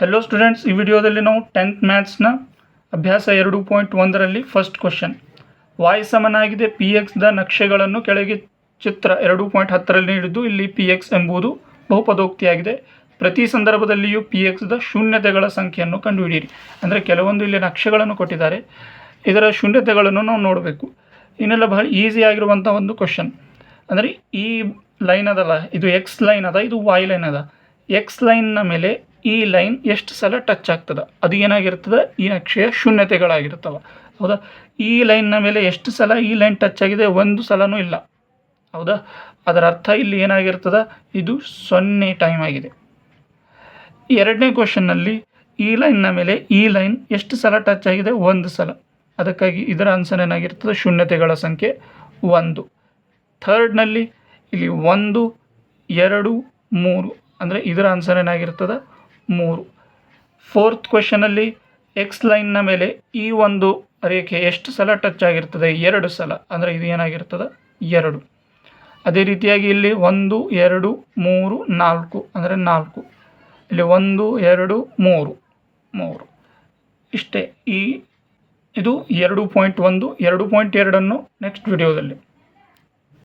Hello students ಈ ವಿಡಿಯೋದಲ್ಲಿ ನಾವು ಟೆಂತ್ ಮ್ಯಾಥ್ಸ್ನ ಅಭ್ಯಾಸ ಎರಡು ಪಾಯಿಂಟ್ ಒಂದರಲ್ಲಿ ಫಸ್ಟ್ ಕ್ವಶನ್ ವಾಯ್ ಸಮನಾಗಿದೆ ಪಿ ಎಕ್ಸ್ದ ನಕ್ಷೆಗಳನ್ನು ಕೆಳಗೆ ಚಿತ್ರ ಎರಡು ಪಾಯಿಂಟ್ ಹತ್ತರಲ್ಲಿ ನೀಡಿದ್ದು ಇಲ್ಲಿ ಪಿ ಎಕ್ಸ್ ಎಂಬುದು ಬಹುಪದೋಕ್ತಿಯಾಗಿದೆ. ಪ್ರತಿ ಸಂದರ್ಭದಲ್ಲಿಯೂ ಪಿ ಎಕ್ಸ್ದ ಶೂನ್ಯತೆಗಳ ಸಂಖ್ಯೆಯನ್ನು ಕಂಡುಹಿಡಿಯಿರಿ. ಅಂದರೆ ಕೆಲವೊಂದು ಇಲ್ಲಿ ನಕ್ಷೆಗಳನ್ನು ಕೊಟ್ಟಿದ್ದಾರೆ. ಇದರ ಶೂನ್ಯತೆಗಳನ್ನು ನಾವು ನೋಡಬೇಕು. ಇನ್ನೆಲ್ಲ ಬಹಳ ಈಸಿ ಆಗಿರುವಂಥ ಒಂದು ಕ್ವಶನ್ ಅಂದರೆ ಈ ಲೈನ್ ಅದಲ್ಲ, ಇದು ಎಕ್ಸ್ ಲೈನ್ ಅದ, ಇದು ವಾಯ್ ಲೈನ್ ಅದ. ಎಕ್ಸ್ ಲೈನ್ನ ಮೇಲೆ ಈ ಲೈನ್ ಎಷ್ಟು ಸಲ ಟಚ್ ಆಗ್ತದೆ? ಅದು ಏನಾಗಿರ್ತದೆ? ಈ ನಕ್ಷೆಯ ಶೂನ್ಯತೆಗಳಾಗಿರ್ತವೆ. ಹೌದಾ? ಈ ಲೈನ್ನ ಮೇಲೆ ಎಷ್ಟು ಸಲ ಈ ಲೈನ್ ಟಚ್ ಆಗಿದೆ? ಒಂದು ಸಲನೂ ಇಲ್ಲ. ಹೌದಾ? ಅದರ ಅರ್ಥ ಇಲ್ಲಿ ಏನಾಗಿರ್ತದೆ? ಇದು ಸೊನ್ನೆ ಟೈಮ್ ಆಗಿದೆ. ಎರಡನೇ ಕ್ವಶನ್ನಲ್ಲಿ ಈ ಲೈನ್ನ ಮೇಲೆ ಈ ಲೈನ್ ಎಷ್ಟು ಸಲ ಟಚ್ ಆಗಿದೆ? ಒಂದು ಸಲ. ಅದಕ್ಕಾಗಿ ಇದರ ಆನ್ಸರ್ ಏನಾಗಿರ್ತದೆ? ಶೂನ್ಯತೆಗಳ ಸಂಖ್ಯೆ ಒಂದು. ಥರ್ಡ್ನಲ್ಲಿ ಇಲ್ಲಿ ಒಂದು, ಎರಡು, ಮೂರು. ಅಂದರೆ ಇದರ ಆನ್ಸರ್ ಏನಾಗಿರ್ತದೆ? ಮೂರು. ಫೋರ್ತ್ ಕ್ವೆಶನಲ್ಲಿ ಎಕ್ಸ್ ಲೈನ್ನ ಮೇಲೆ ಈ ಒಂದು ರೇಖೆ ಎಷ್ಟು ಸಲ ಟಚ್ ಆಗಿರ್ತದೆ? ಎರಡು ಸಲ. ಅಂದರೆ ಇದು ಏನಾಗಿರ್ತದೆ? ಎರಡು. ಅದೇ ರೀತಿಯಾಗಿ ಇಲ್ಲಿ ಒಂದು, ಎರಡು, ಮೂರು, ನಾಲ್ಕು. ಅಂದರೆ ನಾಲ್ಕು. ಇಲ್ಲಿ ಒಂದು, ಎರಡು, ಮೂರು. ಮೂರು. ಇಷ್ಟೇ. ಈ, ಇದು ಎರಡು ಪಾಯಿಂಟ್ ಒಂದು, ಎರಡು ಪಾಯಿಂಟ್ ಎರಡನ್ನು ನೆಕ್ಸ್ಟ್ ವಿಡಿಯೋದಲ್ಲಿ